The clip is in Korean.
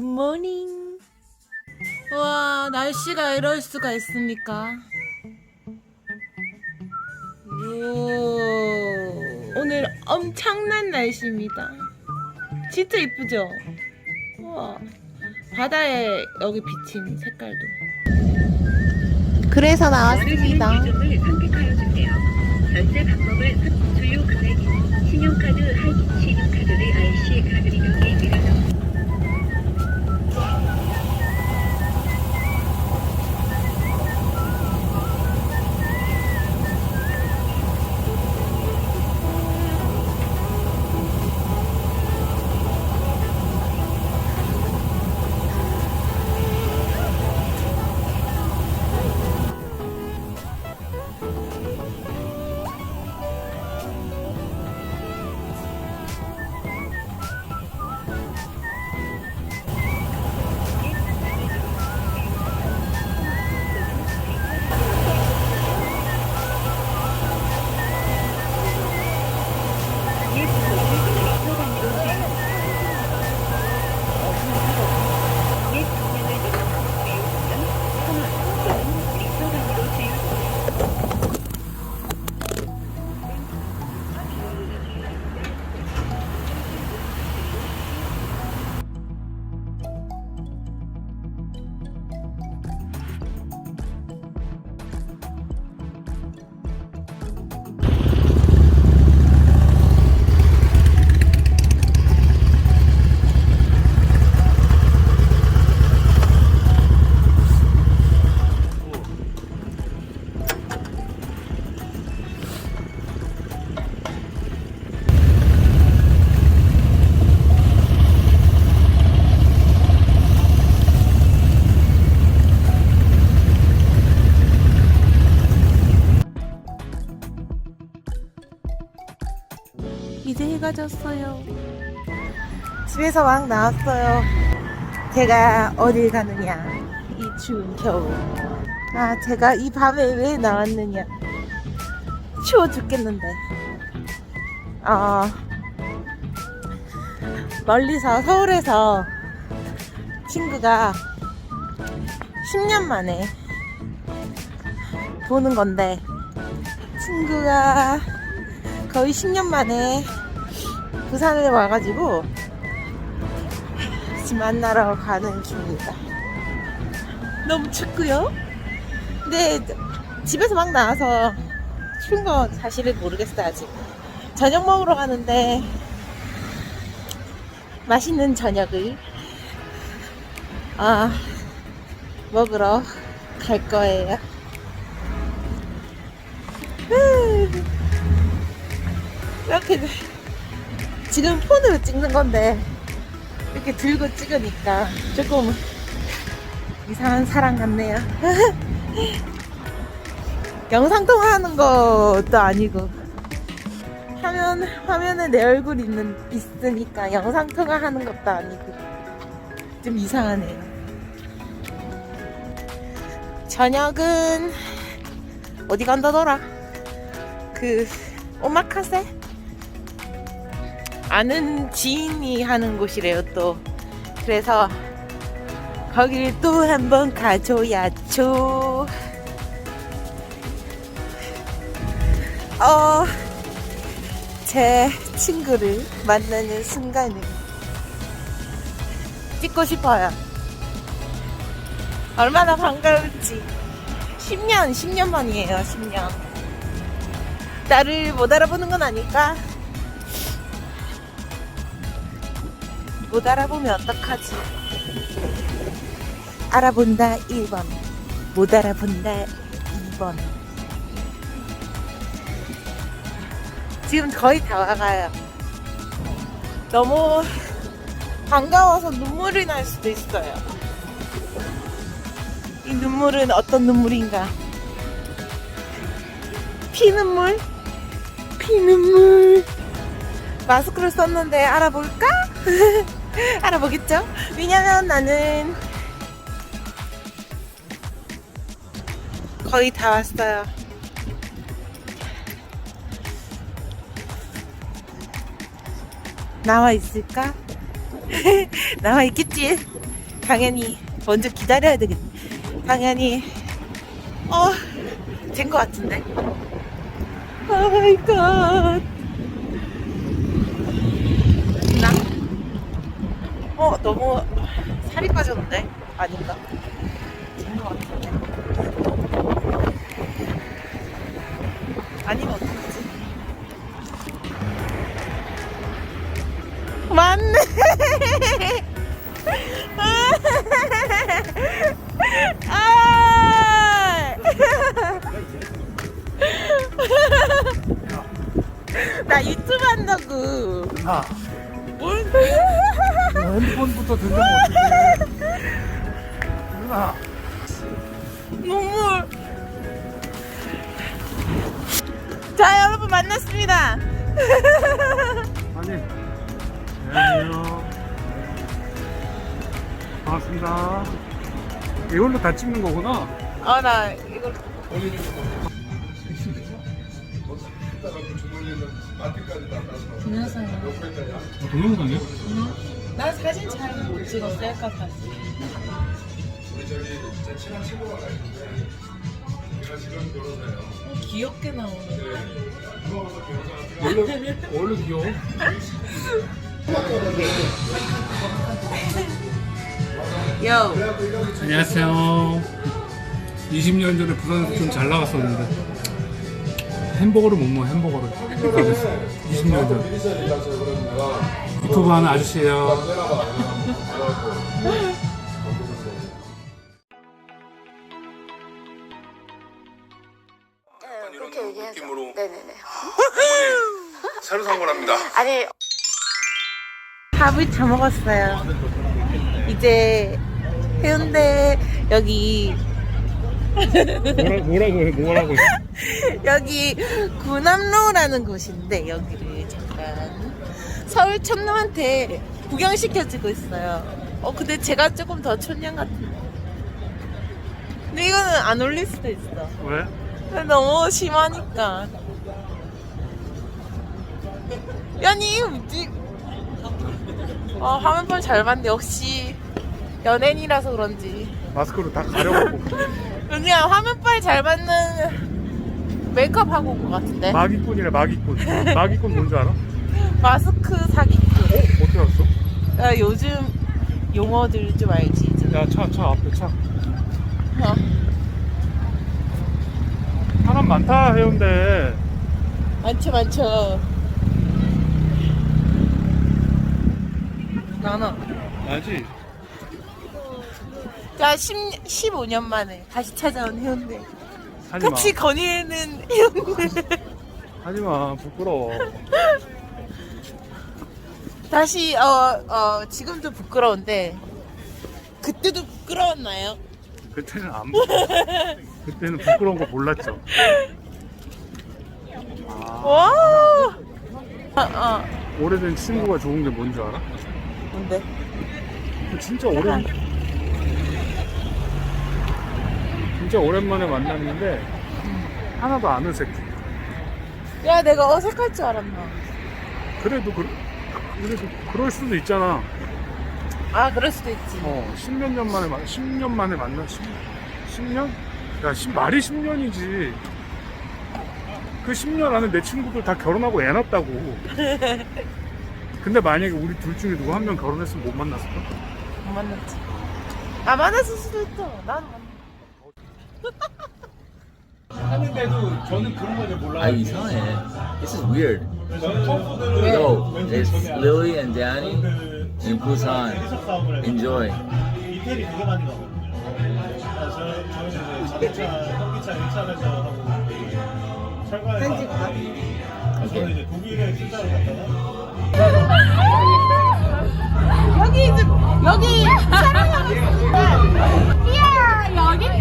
굿모닝. 와, 날씨가 이럴 수가 있습니까? 오, 오늘 엄청난 날씨입니다. 진짜 이쁘죠? 우와, 바다에 여기 비친 색깔도. 그래서 나왔습니다. 결제 방법을 선- 주요 금액인 신용카드 할인 신용카드를 IC 카드 경기 내려놓 이제 해가 졌어요. 집에서 막 나왔어요. 제가 어딜 가느냐. 이 추운 겨울. 아, 제가 이 밤에 왜 나왔느냐. 추워 죽겠는데. 어, 멀리서 서울에서 친구가 10년 만에 보는 건데, 친구가 거의 10년 만에 부산에 와가지고 지금 만나러 가는 중입니다. 너무 춥고요. 근데 집에서 막 나와서 추운 거 사실은 모르겠어요 아직. 저녁 먹으러 가는데 맛있는 저녁을 아 먹으러 갈 거예요. 이렇게 지금 폰으로 찍는 건데 이렇게 들고 찍으니까 조금 이상한 사람 같네요. 영상 통화하는 것도 아니고 화면 화면에 내 얼굴 있는 있으니까 영상 통화하는 것도 아니고 좀 이상하네요. 저녁은 어디 간다더라? 그 오마카세? 아는 지인이 하는 곳이래요 또. 그래서 거기를 또 한번 가줘야죠. 어, 제 친구를 만나는 순간을 찍고 싶어요. 얼마나 반가울지. 10년 10년 만이에요 10년. 나를 못 알아보는 건 아닐까? 못 알아보면 어떡하지? 알아본다 1번, 못 알아본다 2번. 지금 거의 다 와가요. 너무 반가워서 눈물이 날 수도 있어요. 이 눈물은 어떤 눈물인가? 피눈물? 피눈물. 마스크를 썼는데 알아볼까? 알아보겠죠? 왜냐면 나는 거의 다 왔어요. 나와 있을까? 나와 있겠지? 당연히 먼저 기다려야 되겠. 당연히 어, 된 것 같은데. 오 마이 갓. 나? 어, 너무 살이 빠졌는데? 아닌가? 된것 같은데. 아니면 어떡하지? 맞네! 아! 나 유튜브 한다고. 아, 뭘? 핸드폰부터 어떡해. 누나, 눈물. 자, 여러분 만났습니다. 아니. 안녕하세요. 반갑습니다. 이걸로 다 찍는 거구나. 어, 나 이거 동영상이요? 나 사진 잘 못 찍어 셀카 탔어. 어, 귀엽게 나오네. 원래, 원래 귀여워. 요. 안녕하세요. 20년 전에 부산에서 좀 잘 나갔었는데 햄버거를 못 먹어 햄버거를 20년 전 유튜브 하는 아저씨예요 네, 그렇게 얘기해서. 느낌으로. 네네네. 새로 산 거랍니다. 아니 밥을 다 먹었어요. 이제 해운대 여기 뭐라, 뭐라고 해 뭐라고 해 여기 구남로라는 곳인데 여기를 잠깐 서울 촌놈한테 구경시켜주고 있어요. 어 근데 제가 조금 더 촌년 같은데. 근데 이거는 안 올릴 수도 있어. 왜? 너무 심하니까. 연이 웃지. 어 화면빨 잘 봤네. 역시 연예인이라서 그런지. 마스크로 다 가려갖고 그냥 화면빨 잘 받는 메이크업 하고 온 것 같은데. 마기꾼이래 마기꾼 마기꾼 뭔지 알아? 어? 마스크 사기꾼. 어떻게 알았어? 야, 요즘 용어들 좀 알지? 좀. 야차차 앞에 차 어. 사람 많다 해운대 많죠, 많죠. 많아. 알지? 자, 10, 15년 만에 다시 찾아온 해운대. 하지마 같이 거니는 해운대. 하지마 부끄러워 다시, 어, 어, 지금도 부끄러운데, 그때도 부끄러웠나요? 그때는 안 그때는 부끄러운 거 몰랐죠 아, 와! 어, 어, 오래된 친구가 좋은 게 뭔지 알아? 뭔데? 진짜 오랜 진짜 오랜만에 만났는데 하나도 안 어색해. 야, 내가 어색할 줄 알았나? 그래도 그, 그래도 그럴 수도 있잖아. 아, 그럴 수도 있지. 어, 십몇 년 만에 만 10년 만에 만나 10, 10년? 야, 십- 말이 10년이지. 그 10년 안에 내 친구들 다 결혼하고 애 낳았다고. 근데 만약에 우리 둘 중에 누구 한 명 결혼했으면 못 만났을까? 못 만났지. 아, 만났을 수도 있다. 난 만났 하는데도 저는 그런 걸잘 몰라요. 아 이상해. This is weird. 저는 청소들을 Yo, it's Lily and Danny in Busan. Enjoy. 이태리 되게 많이 가고. 아, 저, 저는 이제 자동차, 전기차 일차면서 하고 철거해서 편집 가? 하고. 저는 이제 독일에 출사를 갔다가 여기 이제 여기 촬영하고 있습니다. 이야 여기